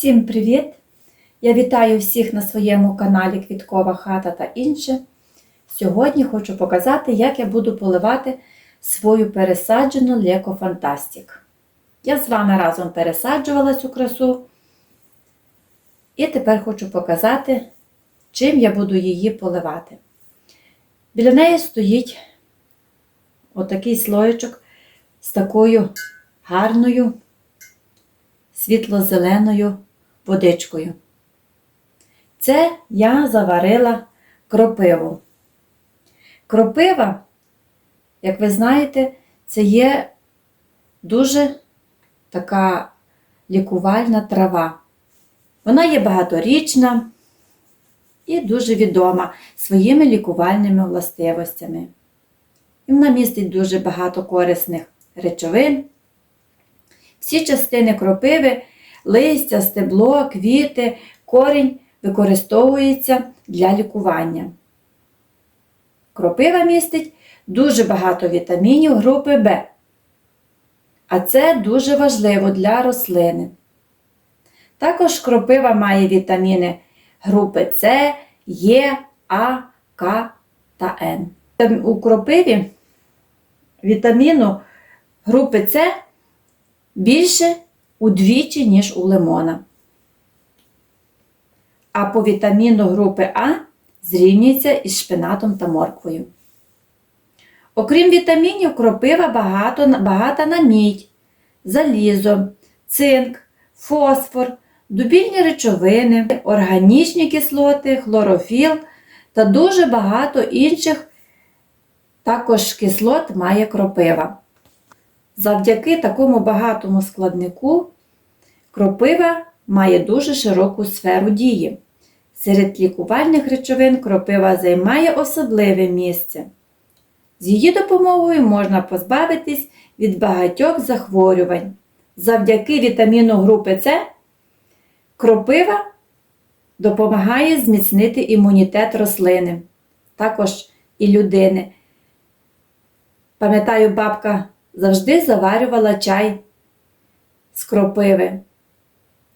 Всім привіт! Я вітаю всіх на своєму каналі Квіткова хата та інше. Сьогодні хочу показати, як я буду поливати свою пересаджену Леко Фантастик. Я з вами разом пересаджувала цю красу. І тепер хочу показати, чим я буду її поливати. Біля неї стоїть отакий слоєчок з такою гарною світло-зеленою водичкою. Це я заварила кропиву. Кропива, як ви знаєте, це є дуже така лікувальна трава. Вона є багаторічна і дуже відома своїми лікувальними властивостями. І вона містить дуже багато корисних речовин. Всі частини кропиви, листя, стебло, квіти, корінь використовуються для лікування. Кропива містить дуже багато вітамінів групи В. А це дуже важливо для рослини. Також кропива має вітаміни групи С, Е, А, К та Н. У кропиві вітаміну групи С більше удвічі, ніж у лимона. А по вітаміну групи А зрівнюється із шпинатом та морквою. Окрім вітамінів, кропива багато, багата на мідь, залізо, цинк, фосфор, дубільні речовини, органічні кислоти, хлорофіл та дуже багато інших також кислот має кропива. Завдяки такому багатому складнику кропива має дуже широку сферу дії. Серед лікувальних речовин кропива займає особливе місце. З її допомогою можна позбавитись від багатьох захворювань. Завдяки вітаміну групи С кропива допомагає зміцнити імунітет рослини, також і людини. Пам'ятаю, бабка завжди заварювала чай з кропиви.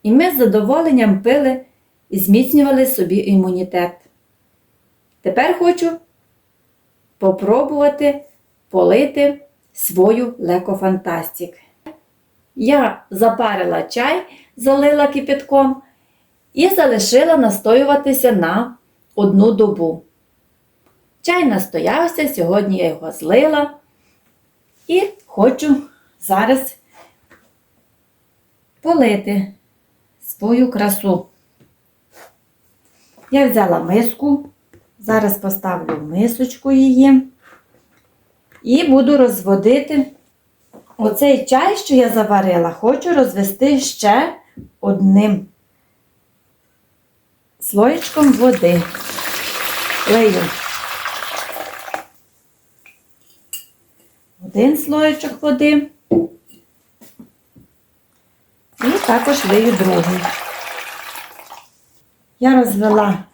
І ми з задоволенням пили і зміцнювали собі імунітет. Тепер хочу попробувати полити свою лекофантастик. Я запарила чай, залила кипятком і залишила настоюватися на одну добу. Чай настоявся, сьогодні я його злила. І хочу зараз полити свою красу. Я взяла миску, зараз поставлю мисочку її і буду розводити оцей чай, що я заварила, хочу розвести ще одним слоєчком води. Лею. Один слоєчок води і також лию другий. Я розвела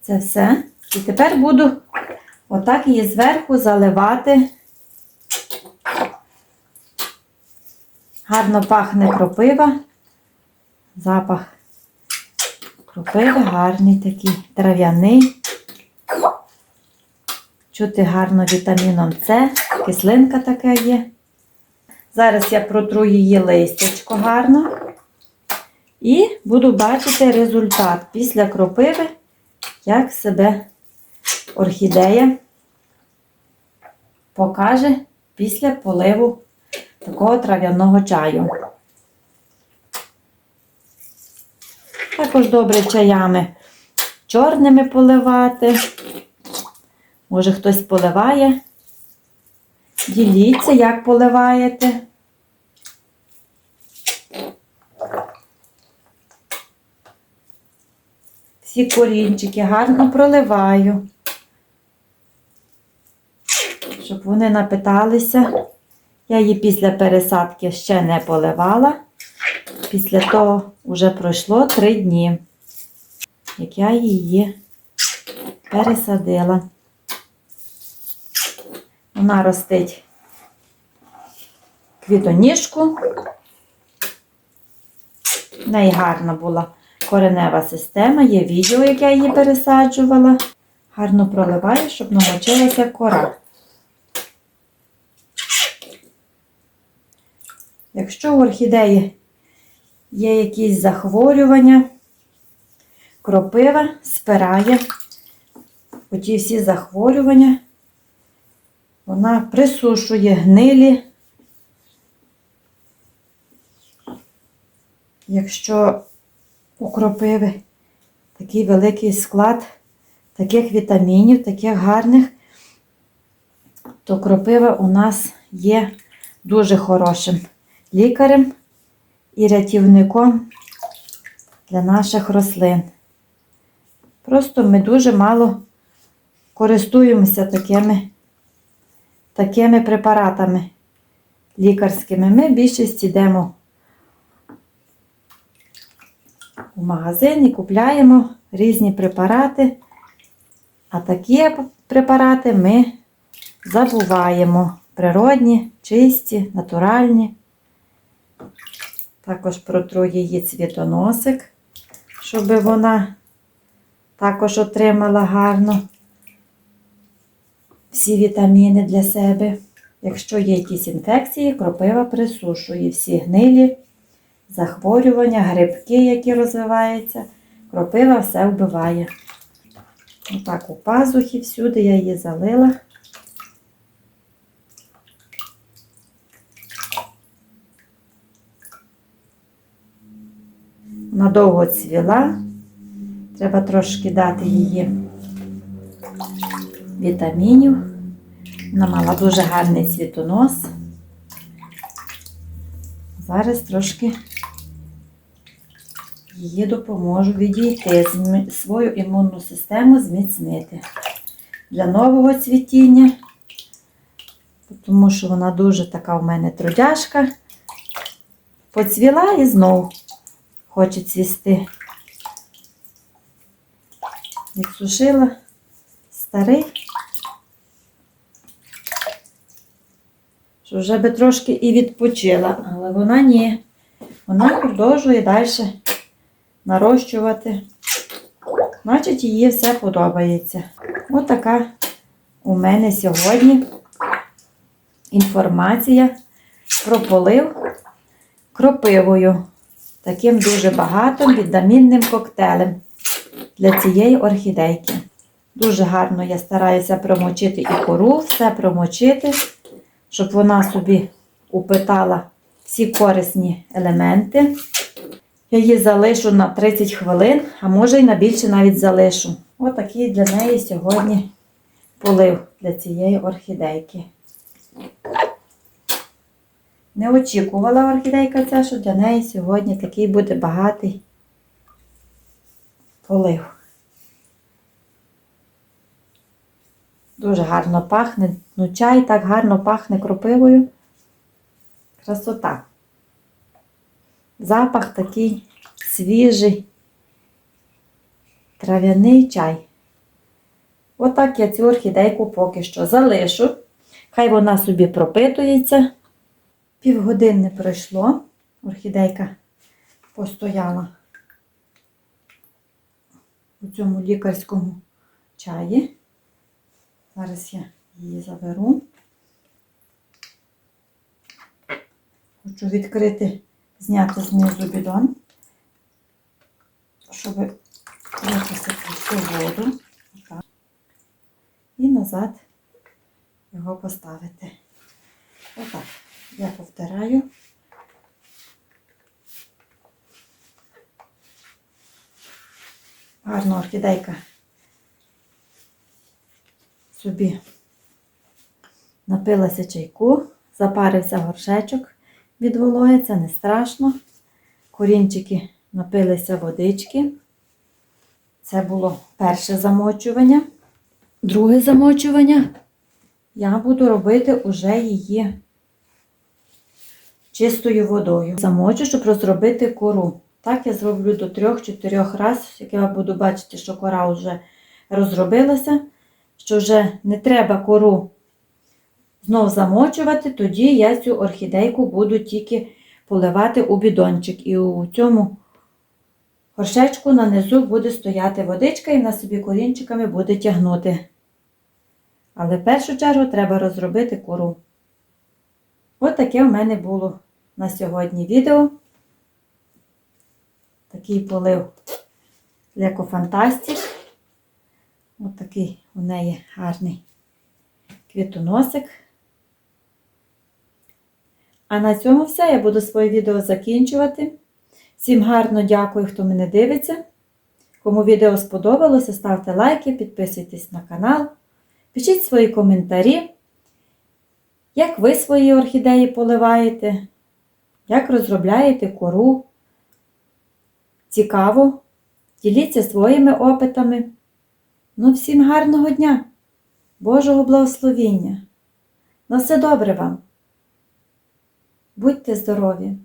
це все. І тепер буду отак її зверху заливати. Гарно пахне кропива, запах кропиви гарний такий трав'яний. Чути гарно вітаміном С, кислинка така є. Зараз я протру її листячко гарно. І буду бачити результат після кропиви, як себе орхідея покаже після поливу такого трав'яного чаю. Також добре чаями чорними поливати. Може, хтось поливає. Діліться, як поливаєте. Всі корінчики гарно проливаю, щоб вони напиталися. Я її після пересадки ще не поливала. Після того вже пройшло три дні, як я її пересадила. Вона ростить квітоніжку. В неї гарна була коренева система, є відео, як я її пересаджувала. Гарно проливаю, щоб намочилася кора. Якщо у орхідеї є якісь захворювання, кропива спирає оті всі захворювання, вона присушує гнилі. Якщо у кропиви такий великий склад таких вітамінів, таких гарних, то кропива у нас є дуже хорошим лікарем і рятівником для наших рослин. Просто ми дуже мало користуємося такими, такими препаратами лікарськими. Ми більшість йдемо у магазин і купляємо різні препарати, а такі препарати ми забуваємо. Природні, чисті, натуральні. Також протру її цвітоносик, щоб вона також отримала гарно всі вітаміни для себе. Якщо є якісь інфекції, кропива присушує всі гнилі, захворювання, грибки, які розвиваються, кропива все вбиває. Отак у пазухі всюди я її залила. Вона довго цвіла. Треба трошки дати її вітамінів. Вона мала дуже гарний цвітонос. Зараз трошки її допоможу відійти, свою імунну систему зміцнити для нового цвітіння, тому що вона дуже така у мене трудяшка. Поцвіла і знов хоче цвісти. Відсушила старий. Що вже би трошки і відпочила, але вона ні. Вона продовжує далі нарощувати. Значить, їй все подобається. Ось така у мене сьогодні інформація про полив кропивою. Таким дуже багатим вітамінним коктейлем для цієї орхідейки. Дуже гарно я стараюся промочити і кору, все промочити, щоб вона собі упитала всі корисні елементи. Я її залишу на 30 хвилин, а може й на більше навіть залишу. Отакий для неї сьогодні полив для цієї орхідейки. Не очікувала орхідейка ця, що для неї сьогодні такий буде багатий полив. Дуже гарно пахне. Ну, чай так гарно пахне кропивою. Красота. Запах такий свіжий, трав'яний чай. Отак я цю орхідейку поки що залишу. Хай вона собі пропитується. Півгодини пройшло. Орхідейка постояла у цьому лікарському чаї. Зараз я її заберу. Хочу відкрити, зняти знизу бідон, щоб виписати всю воду. Отак. І назад його поставити. Отак. Я повторяю. Гарна орхідейка собі напилася чайку, запарився горшечок від вологи, це не страшно. Корінчики напилися водички. Це було перше замочування. Друге замочування я буду робити уже її чистою водою. Замочу, щоб розробити кору. Так я зроблю до 3-4 разів, як я буду бачити, що кора вже розробилася, що вже не треба кору знов замочувати, тоді я цю орхідейку буду тільки поливати у бідончик. І у цьому горшечку на низу буде стояти водичка і на собі корінчиками буде тягнути. Але в першу чергу треба розробити кору. От таке в мене було на сьогодні відео. Такий полив Лекофантастик. Такий у неї гарний квітоносик. А на цьому все. Я буду своє відео закінчувати. Всім гарно дякую, хто мене дивиться. Кому відео сподобалося, ставте лайки, підписуйтесь на канал, пишіть свої коментарі, як ви свої орхідеї поливаєте, як розробляєте кору. Цікаво, діліться своїми опитами. Ну, всім гарного дня, Божого благословіння. На все добре вам. Будьте здорові!